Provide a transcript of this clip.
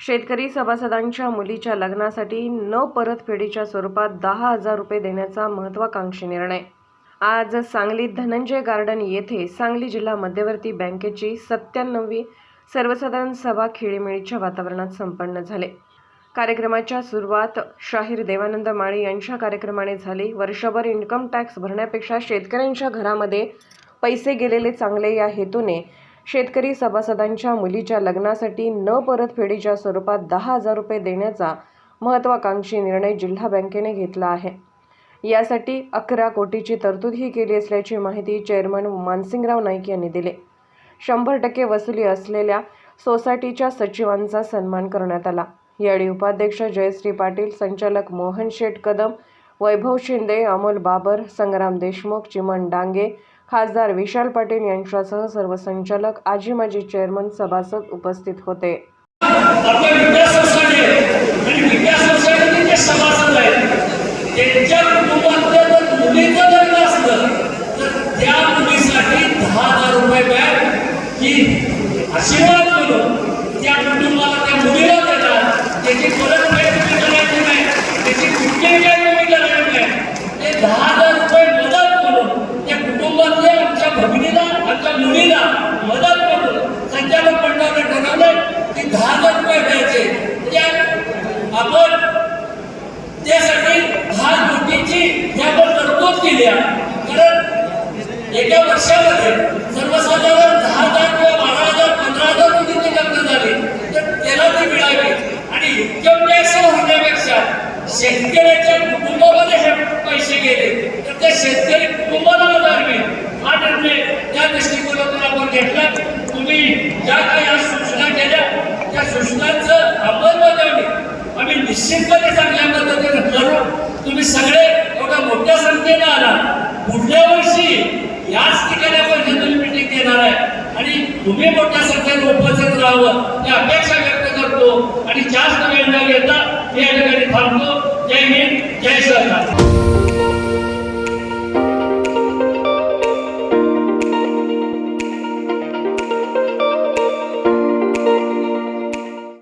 शेतकरी सभासदांच्या मुलीच्या लग्नासाठी न परतफेडीच्या स्वरूपात दहा हजार रुपये देण्याचा महत्त्वाकांक्षी निर्णय. आज सांगलीत धनंजय गार्डन येथे सांगली जिल्हा मध्यवर्ती बँकेची सत्त्याण्णवी सर्वसाधारण सभा खेळीमेळीच्या वातावरणात संपन्न झाले. कार्यक्रमाच्या सुरुवात शाहीर देवानंद माळी यांच्या कार्यक्रमाने झाली. वर्षभर इन्कम टॅक्स भरण्यापेक्षा शेतकऱ्यांच्या घरामध्ये पैसे गेलेले चांगले या हेतूने शेतकरी सभासदांच्या मुलीच्या लग्नासाठी न परतफेडीच्या स्वरूपात दहा हजार रुपये देण्याचा महत्त्वाकांक्षी निर्णय जिल्हा बँकेने घेतला आहे. यासाठी अकरा कोटीची तरतूदही केली असल्याची माहिती चेअरमन मानसिंगराव नाईक यांनी दिली. शंभर टक्के वसुली असलेल्या सोसायटीच्या सचिवांचा सन्मान करण्यात आला. यावेळी उपाध्यक्ष जयश्री पाटील संचालक मोहन शेठ कदम वैभव शिंदे अमोल बाबर संग्राम देशमुख चिमण डांगे खासदार विशाल पाटील यांच्यासह सर्व संचालक आजी माजी चेअरमन सभासद उपस्थित होते. आपल्या विद्या सोसायटी आहे आणि विद्या सोसायटीचे जे सभासद आहेत त्यांच्या कुटुंबातल्या जर मुलीचं लग्न असलं तर त्या मुलीसाठी दहा हजार रुपये बँक ही आशीर्वाद म्हणून त्या कुटुंबाला त्या मुलीला देणार त्याची परतफेड तुम्ही करायची नाही त्याची कुठलीही काही तुम्ही करायची नाही ते दहा हजार रुपये मदत म्हणून त्या कुटुंबातल्या आमच्या भगिनीला आमच्या मुलीला मदत म्हणून संचालक मंडळाने ठरवलं की दहा हजार रुपये द्यायचे त्या आपण त्यासाठी दहा कोटीची आपण तरतूद केली आहे. कारण एका वर्षामध्ये सर्वसाधारण दहा हजार किंवा बारा हजार पंधरा हजार कोटीची लग्न झाली. तर त्याला ती मिळावी आणि इन्कम टॅक्स होण्यापेक्षा शेतकऱ्याच्या कुटुंबामध्ये हे पैसे गेले. तर त्या शेतकरी कुटुंबाला मदत मिळेल हा निर्णय त्या दृष्टिकोनातून आपण घेतला. तुम्ही ज्या काही आज सूचना केल्या त्या सूचनांचं निश्चितपणे चांगल्या पद्धतीने. करू तुम्ही सगळे एवढ्या मोठ्या संख्येने आला. पुढल्या वर्षी याच ठिकाणी आपण जनरल मिटिंग घेणार आहे. आणि तुम्ही मोठ्या संख्येने उपस्थित राहावं. ही अपेक्षा व्यक्त करतो. आणि जास्त वेळ न घेता या ठिकाणी थांबतो. जय हिंद जय सरकार